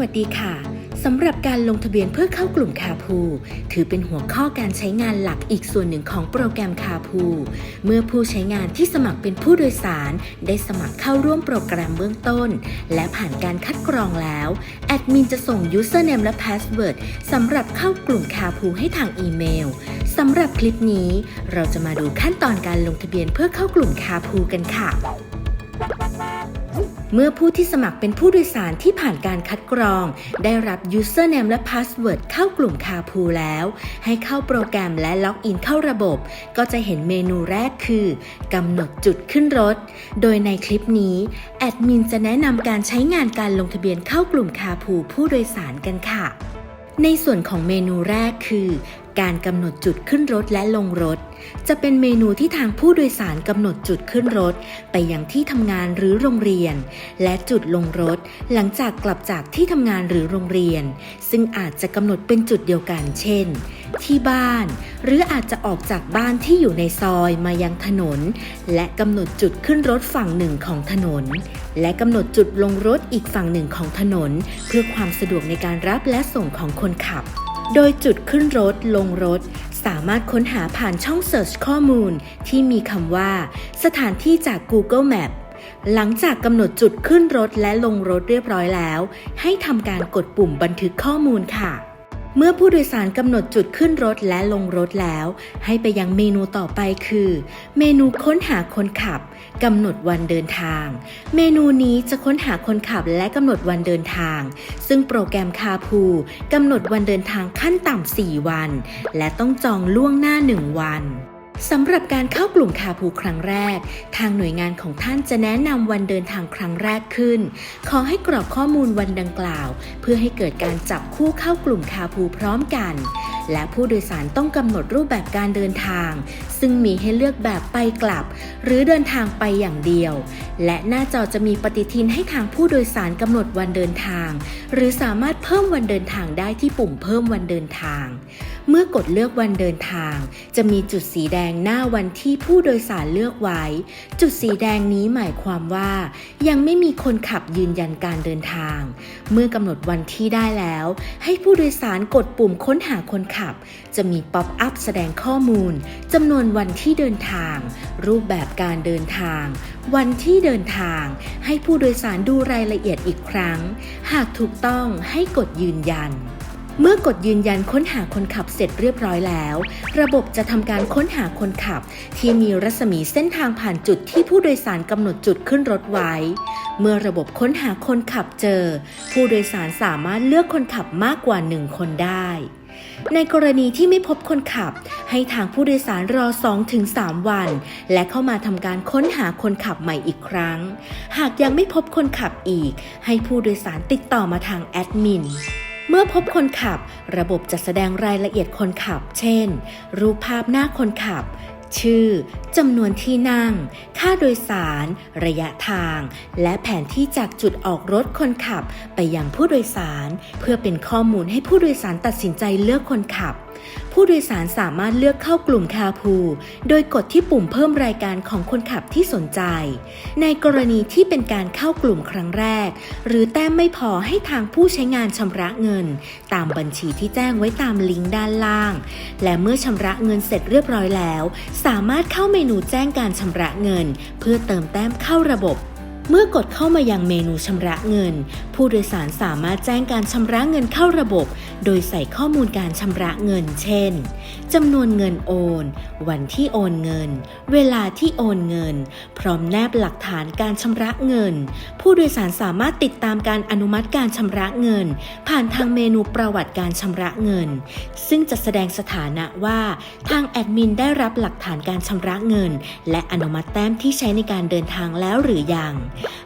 วัสดีค่ะสำหรับการลงทะเบียนเพื่อเข้ากลุ่มคาพูถือเป็นหัวข้อการใช้งานหลักอีกส่วนหนึ่งของโปรแกรมคาพูเมื่อผู้ใช้งานที่สมัครเป็นผู้โดยสาร ได้สมัครเข้าร่วมโปรแกรมเบื้องต้น และผ่านการคัดกรองแล้ว แอดมินจะส่ง username และ password สำหรับเข้ากลุ่มคาพูให้ทางอีเมลสำหรับคลิปนี้ เราจะมาดูขั้นตอนการลงทะเบียนเพื่อเข้ากลุ่มคาพูกันค่ะ เมื่อผู้ที่สมัครเป็นผู้โดยสารที่ผ่านการคัดกรอง ได้รับ username และ password เข้ากลุ่มคาพูแล้ว ให้เข้าโปรแกรมและล็อกอินเข้าระบบ ก็จะเห็นเมนูแรกคือกำหนดจุดขึ้นรถ โดยในคลิปนี้แอดมินจะแนะนำการใช้งานการลงทะเบียนเข้ากลุ่มคาพูผู้โดยสารกันค่ะในส่วนของเมนูแรกคือ การกำหนดจุดขึ้นรถและลงรถ จะเป็นเมนูที่ทางผู้โดยสารกำหนดจุดขึ้นรถ ไปยังที่ทำงานหรือโรงเรียน และจุดลงรถ หลังจากกลับจากที่ทำงานหรือโรงเรียน ซึ่งอาจจะกำหนดเป็นจุดเดียวกัน เช่น ที่บ้าน หรืออาจจะออกจากบ้านที่อยู่ในซอยมายังถนน และกำหนดจุดขึ้นรถฝั่งหนึ่งของถนน และกำหนดจุดลงรถอีกฝั่งหนึ่งของถนน เพื่อความสะดวกในการรับและส่งของคนขับ โดยจุดขึ้นรถลงรถ สามารถค้นหาผ่านช่อง Search ข้อมูลที่มีคำว่า สถานที่จาก Google Map หลังจากกำหนดจุดขึ้นรถและลงรถเรียบร้อยแล้ว ให้ทำการกดปุ่มบันทึกข้อมูลค่ะ เมื่อผู้โดยสารกำหนดจุดขึ้นรถและลงรถแล้ว ให้ไปยังเมนูต่อไปคือ เมนูค้นหาคนขับกำหนดวันเดินทาง เมนูนี้จะค้นหาคนขับและกำหนดวันเดินทาง ซึ่งโปรแกรมคาพูกำหนดวันเดินทางขั้นต่ำ4 วัน และต้องจองล่วงหน้า 1 วัน สำหรับการเข้ากลุ่มคาพูครั้งแรก ทางหน่วยงานของท่านจะแนะนำวันเดินทางครั้งแรกขึ้น ขอให้กรอกข้อมูลวันดังกล่าว เพื่อให้เกิดการจับคู่เข้ากลุ่มคาพูพร้อมกัน และผู้โดยสารต้องกำหนดรูปแบบการเดินทาง ซึ่งมีให้เลือกแบบไปกลับ หรือเดินทางไปอย่างเดียว และหน้าจอจะมีปฏิทินให้ทางผู้โดยสารกำหนดวันเดินทาง หรือสามารถเพิ่มวันเดินทางได้ที่ปุ่มเพิ่มวันเดินทาง เมื่อกดเลือกวันเดินทาง จะมีจุดสีแดงหน้าวันที่ผู้โดยสารเลือกไว้ จุดสีแดงนี้หมายความว่า ยังไม่มีคนขับยืนยันการเดินทาง เมื่อกำหนดวันที่ได้แล้ว ให้ผู้โดยสารกดปุ่มค้นหาคนขับ จะมีป๊อปอัพแสดงข้อมูลจำนวนวันที่เดินทาง รูปแบบการเดินทาง วันที่เดินทาง ให้ผู้โดยสารดูรายละเอียดอีกครั้ง หากถูกต้องให้กดยืนยัน เมื่อกดยืนยันค้นหาคนขับเสร็จเรียบร้อยแล้ว ระบบจะทำการค้นหาคนขับ ที่มีรัศมีเส้นทางผ่านจุดที่ผู้โดยสารกำหนดจุดขึ้นรถไว้ เมื่อระบบค้นหาคนขับเจอ ผู้โดยสารสามารถเลือกคนขับมากกว่า1คนได้ ในกรณีที่ไม่พบคนขับ ให้ทางผู้โดยสารรอ 2-3 วัน และเข้ามาทำการค้นหาคนขับใหม่อีกครั้ง หากยังไม่พบคนขับอีก ให้ผู้โดยสารติดต่อมาทางแอดมิน เมื่อพบคนขับ ระบบจะแสดงรายละเอียดคนขับ เช่น รูปภาพหน้าคนขับ ชื่อ จำนวนที่นั่ง ค่าโดยสาร ระยะทาง และแผนที่จากจุดออกรถคนขับไปยังผู้โดยสาร เพื่อเป็นข้อมูลให้ผู้โดยสารตัดสินใจเลือกคนขับ ผู้โดยสารสามารถเลือกเข้ากลุ่มคาพู โดยกดที่ปุ่มเพิ่มรายการของคนขับที่สนใจ ในกรณีที่เป็นการเข้ากลุ่มครั้งแรก หรือแต้มไม่พอให้ทางผู้ใช้งานชำระเงิน ตามบัญชีที่แจ้งไว้ตามลิงก์ด้านล่าง และเมื่อชำระเงินเสร็จเรียบร้อยแล้ว สามารถเข้าเมนูแจ้งการชำระเงิน เพื่อเติมแต้มเข้าระบบ เมื่อกดเข้ามายังเมนูชำระเงิน ผู้โดยสารสามารถแจ้งการชำระเงินเข้าระบบ โดยใส่ข้อมูลการชำระเงิน เช่นจำนวนเงินโอน วันที่โอนเงิน เวลาที่โอนเงิน พร้อมแนบหลักฐานการชำระเงิน ผู้โดยสารสามารถติดตามการอนุมัติการชำระเงิน ผ่านทางเมนูประวัติการชำระเงิน ซึ่งจะแสดงสถานะว่าทางแอดมินได้รับหลักฐานการชำระเงิน และอนุมัติแต้มที่ใช้ในการเดินทางแล้วหรือยัง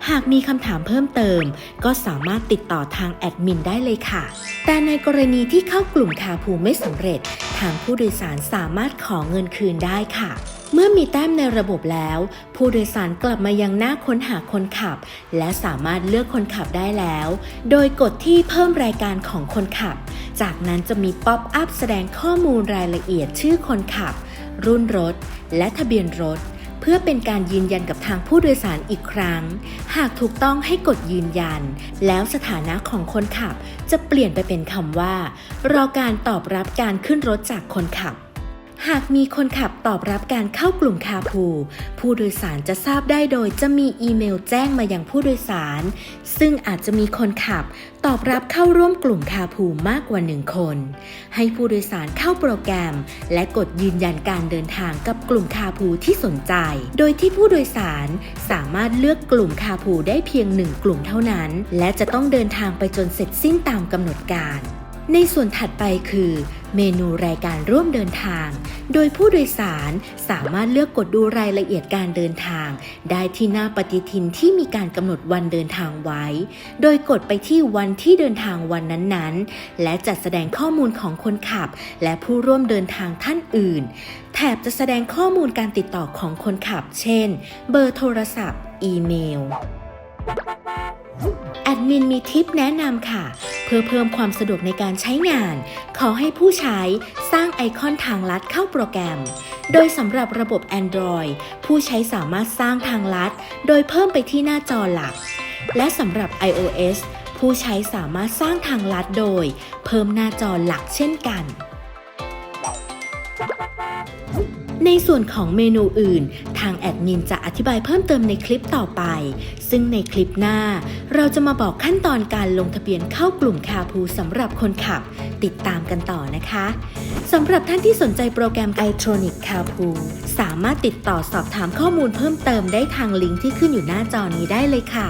หากมีคำถามเพิ่มเติม ก็สามารถติดต่อทางแอดมินได้เลยค่ะ แต่ในกรณีที่เข้ากลุ่มคาพูไม่สำเร็จ ทางผู้โดยสารสามารถขอเงินคืนได้ค่ะ เมื่อมีแต้มในระบบแล้ว ผู้โดยสารกลับมายังหน้าค้นหาคนขับ และสามารถเลือกคนขับได้แล้ว โดยกดที่เพิ่มรายการของคนขับ จากนั้นจะมีป๊อปอัพแสดงข้อมูลรายละเอียดชื่อคนขับ รุ่นรถ และทะเบียนรถ เพื่อเป็นการยืนยันกับทางผู้โดยสารอีกครั้ง หากถูกต้องให้กดยืนยัน แล้วสถานะของคนขับจะเปลี่ยนไปเป็นคำว่า รอการตอบรับการขึ้นรถจากคนขับ หากมีคนขับตอบรับการเข้ากลุ่มคาพูผู้โดยสารจะทราบได้โดยจะมีอีเมลแจ้งมาอยังผู้โดยสาร ซึ่งอาจจะมีคนขับตอบรับเข้าร่วมกลุ่มคาพูมากกว่าหนึ่งคน ให้ผู้โดยสารเข้าโปรแกรม และกดยืนยันการเดินทางกับกลุ่มคาพูที่สนใจ โดยที่ผู้โดยสารสามารถเลือกกลุ่มคาพูได้เพียงหนึ่งกลุ่มเท่านั้น และจะต้องเดินทางไปจนเสร็จสิ้นตามกำหนดการ ในส่วนถัดไปคือ เมนูรายการร่วมเดินทาง โดยผู้โดยสารสามารถเลือกกดดูรายละเอียดการเดินทาง ได้ที่หน้าปฏิทินที่มีการกำหนดวันเดินทางไว้ โดยกดไปที่วันที่เดินทางวันนั้นๆ และจัดแสดงข้อมูลของคนขับ และผู้ร่วมเดินทางท่านอื่น แถบจะแสดงข้อมูลการติดต่อของคนขับ เช่น เบอร์โทรศัพท์ อีเมล แอดมินมีทิปแนะนำค่ะ พื่อเพิ่มความสะดวกในการใช้งาน ขอให้ผู้ใช้สร้างไอคอนทางลัดเข้าโปรแกรม โดยสำหรับระบบ Android ผู้ใช้สามารถสร้างทางลัด โดยเพิ่มไปที่หน้าจอหลัก และสำหรับ iOS ผู้ใช้สามารถสร้างทางลัดโดย เพิ่มหน้าจอหลักเช่นกันในส่วนของเมนูอื่น ทางแอดมินจะอธิบายเพิ่มเติมในคลิปต่อไป ซึ่งในคลิปหน้า เราจะมาบอกขั้นตอนการลงทะเบียนเข้ากลุ่มคาพูสำหรับคนขับ ติดตามกันต่อนะคะสำหรับท่านที่สนใจโปรแกรม i t r o n i c c a p o o สามารถติดต่อสอบถามข้อมูลเพิ่มเติมได้ทางลิงก์ที่ขึ้นอยู่หน้าจอนี้ได้เลยค่ะ